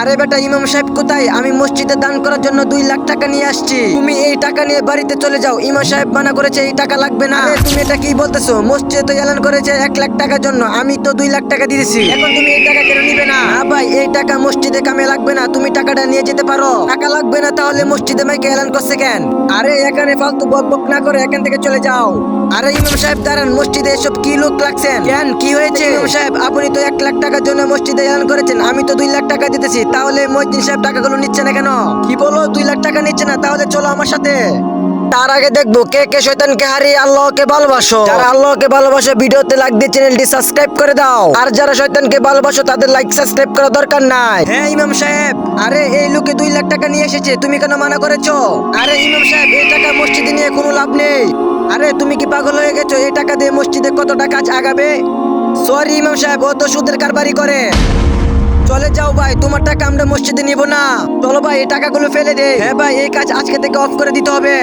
আরে বেটা ইমাম সাহেব কোথায়? আমি মসজিদে দান করার জন্য দুই লাখ টাকা নিয়ে আসছি। তুমি এই টাকা নিয়ে বাড়িতে চলে যাও। ইমাম সাহেব মানা করেছে এই টাকা লাগবে না। তুমি এটা কি বলতেছো? মসজিদে তো এলান করেছে এক লাখ টাকার জন্য। আমি তো দুই লাখ টাকা দিয়েছি। এখন তুমি এই টাকা কেন নিবে না ভাই, এই টাকা মসজিদে কামে লাগবে না। তুমি টাকাটা নিয়ে যেতে পারো। টাকা লাগবে না তাহলে মসজিদে মাইকে এলান করছে কেন? আরে এখানে ফালতু বক বক না করে এখান থেকে চলে যাও। আরে ইমাম সাহেব, দাঁড়ান। মসজিদে এসব কি লোক লাগছেন? কেন? কি হয়েছে? ইমাম সাহেব, আপনি তো এক লাখ টাকার জন্য মসজিদে এলান করেছেন। আমি তো দুই লাখ টাকা দিতেছি। তাহলে মসজিদ সাহেব টাকাগুলো নিচ্ছে না কেন? কি বলো? দুই লাখ টাকা নিচ্ছে না তাহলে চলো আমার সাথে। তার আগে দেখব কে কে শয়তানকে হারিয়ে আল্লাহকে ভালোবাসো। যারা আল্লাহকে ভালোবাসো ভিডিওতে লাইক দিয়ে চ্যানেলটি সাবস্ক্রাইব করে দাও। আর যারা শয়তানকে ভালোবাসো তাদের লাইক সাবস্ক্রাইব করা দরকার নাই। হ্যাঁ ইমাম সাহেব। আরে এই লোকে দুই লাখ টাকা নিয়ে এসেছে তুমি কেন মানা করেছ? আরে ইমাম সাহেব এই টাকা মসজিদে নিয়ে কোনো লাভ নেই। আরে তুমি কি পাগল হয়ে গেছো? এই টাকা দিয়ে মসজিদে কতটা কাজ আগাবে? সরি ইমাম সাহেব ও তো সুদের কারবারি করে। চলে যাও ভাই, তোমার টাকা আমরা মসজিদে নিব না। চলো ভাই, এই টাকাগুলো ফেলে দে। হ্যাঁ ভাই, এই কাজ আজকে থেকে অফ করে দিতে হবে।